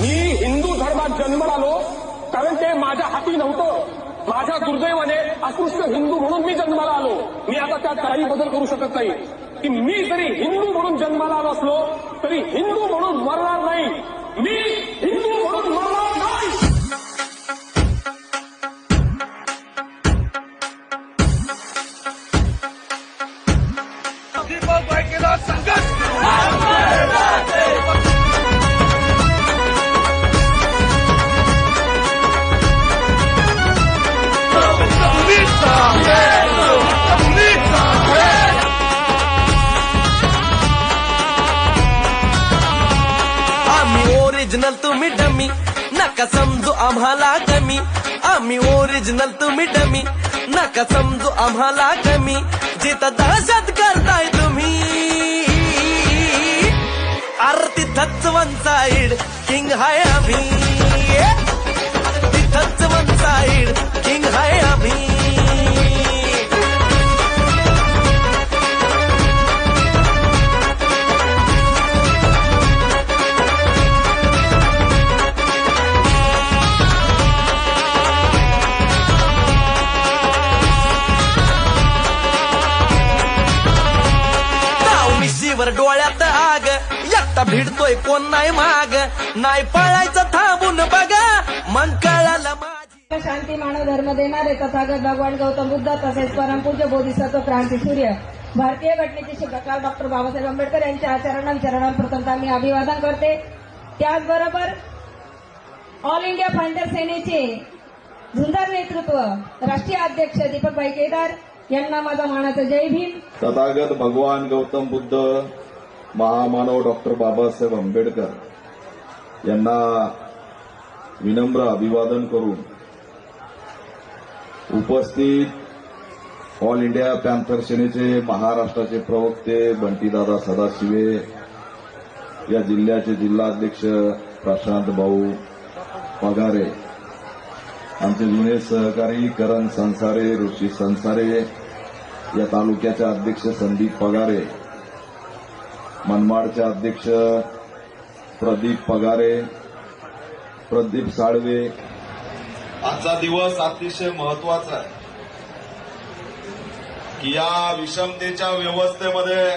मी हिंदू धर्मात जन्माला आलो कारण ते माझ्या हाती नव्हतं. माझ्या दुर्दैवाने अस्पृश्य हिंदू म्हणून मी जन्माला आलो. मी आता त्यात काही बदल करू शकत नाही. की मी जरी हिंदू म्हणून जन्माला आलो असलो तरी हिंदू म्हणून मरणार नाही. मी हिंदू ओरिजिनल तुम्ही डमी नका समजू आम्हाला कमी आम्ही ओरिजिनल तुम्ही डमी नका समजू आम्हाला कमी जिथं दहशत करताय तुम्ही आरती तिथंच वन साईड किंग हाय आम्ही तिथंच वन साईड किंग हाय आम्ही एकटा भिडतोय कोण नाही माग. नाही पळायचं थांबून बघा. मग कळालं माझी शांती मानव धर्म देणारे तथागत भगवान गौतम बुद्ध तसेच परमपूज्य बोधिसत्व क्रांती सूर्य. भारतीय घटनेचे शिल्पकार डॉक्टर बाबासाहेब आंबेडकर यांच्या आचरणा विचारांप्रथमता मी अभिवादन करते. त्याचबरोबर ऑल इंडिया फायटर सेनेचे झुंजार नेतृत्व राष्ट्रीय अध्यक्ष दीपकभाई केदार यांना माझा मानाचा जय भीम. तथागत भगवान गौतम बुद्ध महामानव डॉक्टर बाबासाहेब आंबेडकर यांना विनम्र अभिवादन करून उपस्थित ऑल इंडिया पॅन्थर सेनेचे महाराष्ट्राचे प्रवक्ते बंटीदादा सदाशिवे या जिल्ह्याचे जिल्हाध्यक्ष प्रशांत भाऊ पगारे आमचे जुने सहकारी करण संसारे ऋषी संसारे या तालुक्याचे अध्यक्ष संदीप पगारे मनमाडचे अध्यक्ष प्रदीप पगारे प्रदीप साळवे. आजचा दिवस अतिशय महत्त्वाचा आहे. की या विषमतेच्या व्यवस्थेमध्ये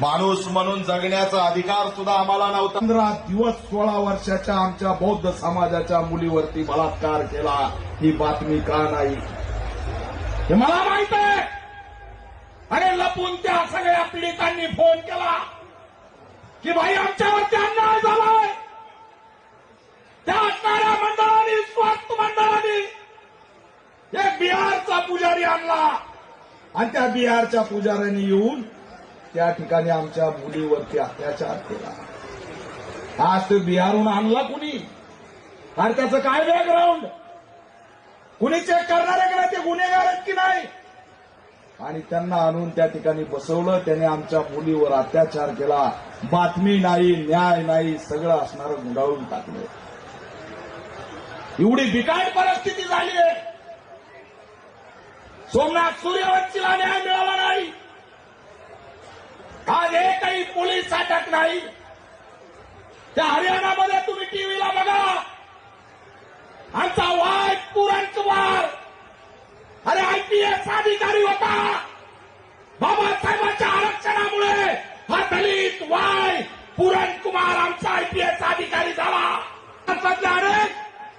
माणूस म्हणून जगण्याचा अधिकार सुद्धा आम्हाला नव्हता. पंधरा दिवस सोळा वर्षाच्या आमच्या बौद्ध समाजाच्या मुलीवरती बलात्कार केला ही बातमी का नाही? हे मला माहीत आहे! अरे लपून त्या सगळ्या पीडितांनी फोन केला की भाई आमच्यावरती अन्याय झालाय. त्या असणाऱ्या मंडळाने स्वार्थ मंडळाने एक बिहारचा पुजारी आणला. आणि त्या बिहारच्या पुजाऱ्याने येऊन त्या ठिकाणी आमच्या मुलीवरती अत्याचार केला. आज तो बिहारून आणला कुणी? आणि त्याचं काय बॅकग्राऊंड कुणी चेक करणार आहे का नाही? ते गुन्हेगार आहेत की नाही? आणि त्यांना आणून त्या ठिकाणी बसवलं. त्याने आमच्या मुलीवर अत्याचार केला. बातमी नाही न्याय नाही सगळं असणारं गुंडाळून टाकलं. एवढी बिकाट परिस्थिती झाली आहे. सोमनाथ सूर्यवंशीला न्याय मिळाला नाही. आज एकही पोलीस अटक नाही. त्या हरियाणामध्ये तुम्ही टीव्हीला बघा. आमचा वाईट पुरण कुमार अरे आयपीएस अधिकारी होता. बाबासाहेबांच्या आरक्षणामुळे हा दलित वाय पुरण कुमार आमचा आयपीएस अधिकारी झाला. सध्या अनेक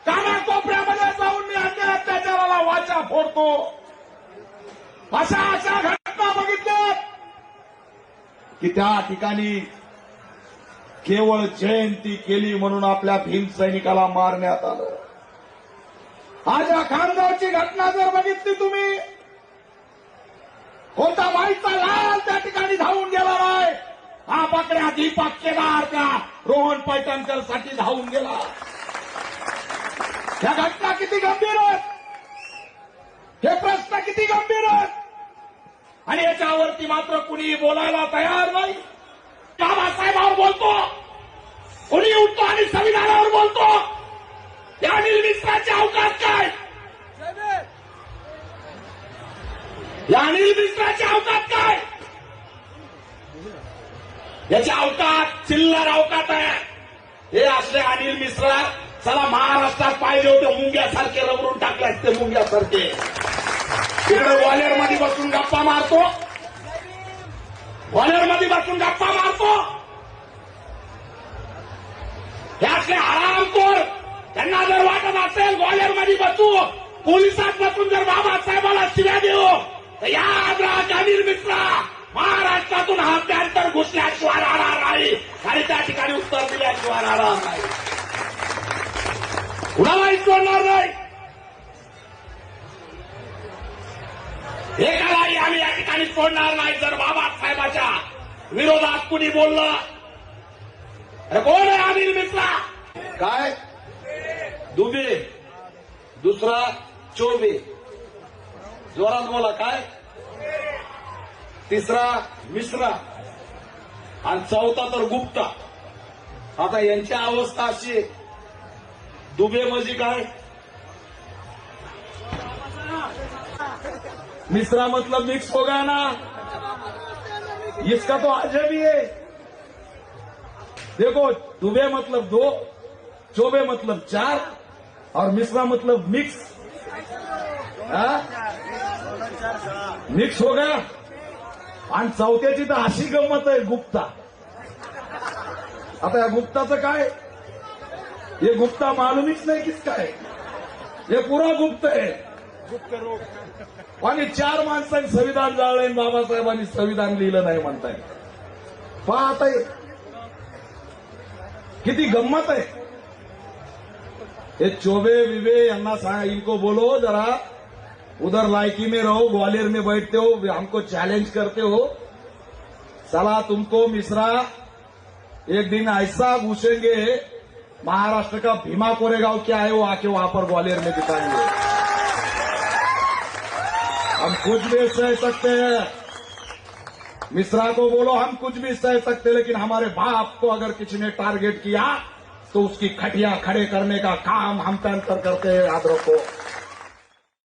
कानाकोपऱ्यामध्ये जाऊन मी अन्य अत्याचाराला वाचा फोडतो. अशा अशा घटना बघितल्या की त्या ठिकाणी केवळ जयंती केली म्हणून आपल्या भीम सैनिकाला मारण्यात आलं. आज या खामगावची घटना जर बघितली तुम्ही. कोणता माईचा लाल त्या ठिकाणी धावून गेला नाही हा पकड्या दीपक केदार त्या रोहन पैठणकरसाठी धावून गेला. ह्या घटना किती गंभीर आहेत? हे प्रश्न किती गंभीर आहेत? आणि याच्यावरती मात्र कुणी बोलायला तयार नाही. बाबासाहेबावर बोलतो. कुणी उठतो आणि संविधानावर बोलतो. त्या अनिल अवकाश काय या अनिल मिश्राचे अवकात काय? याची अवकात चिल्लर अवकात आहे. हे असले अनिल मिश्रा चला महाराष्ट्रात पाहिजे होते मुंग्यासारखे रगडून टाकले असते मुंग्यासारखे. तिकडे ग्वालेरमध्ये बसून गप्पा मारतो. ग्वालेरमध्ये बसून गप्पा मारतो. हे असले हरामखोर त्यांना जर वाटत असेल ग्वालेरमध्ये बसू पोलिसात बसून जर बाबासाहेबाला शिव्या देऊ या आग्रहाच्या मिश्रा महाराष्ट्रातून हा पॅन्टर घुसल्याशिवाय राहणार नाही. आणि त्या ठिकाणी उत्तर दिल्याशिवाय राहणार नाही. कुणालाही सोडणार नाही? एकालाही आम्ही या ठिकाणी सोडणार नाही. जर बाबासाहेबाच्या विरोधात कुणी बोललं अरे कोण आहे अनिल मिश्रा काय? दुबे. दुसरा चोबे. जोरात बोला काय? तिसरा मिश्रा. आणि चौथा तर गुप्ता. आता यांची अवस्था अशी दुबे म्हणजे काय? मिश्रा मतलब मिक्स हो गया ना? इसका तो अजब भी है. देखो दुबे मतलब दो चोबे मतलब चार और मिश्रा मतलब मिक्स हाँ? मिक्स हो गया? आणि चौथ्याची तर अशी गंमत आहे गुप्ता. आता या गुप्ताचं काय? हे गुप्ता मालूमच नाही कीच काय? हे पुरा गुप्त आहे. आणि चार माणसांनी संविधान जाळले बाबासाहेबांनी संविधान लिहिलं नाही म्हणताय. पहा आहे किती गंमत आहे. हे चोबे विबे यांना सांगा इनको बोलो जरा. उधर लायकी में रहो, ग्वालियर में बैठते हो हमको चैलेंज करते हो। सलाह तुमको मिश्रा, एक दिन ऐसा घुसेंगे महाराष्ट्र का भीमा कोरेगांव क्या है, वो आके वहाँ पर ग्वालियर में दिखाएँगे। हम कुछ भी सह सकते हैं। मिश्रा को बोलो, हम कुछ भी सह सकते, लेकिन हमारे बाप को अगर किसी ने टारगेट किया तो उसकी खटिया खड़े करने का काम हम तंत्र करते हैं, याद रखो।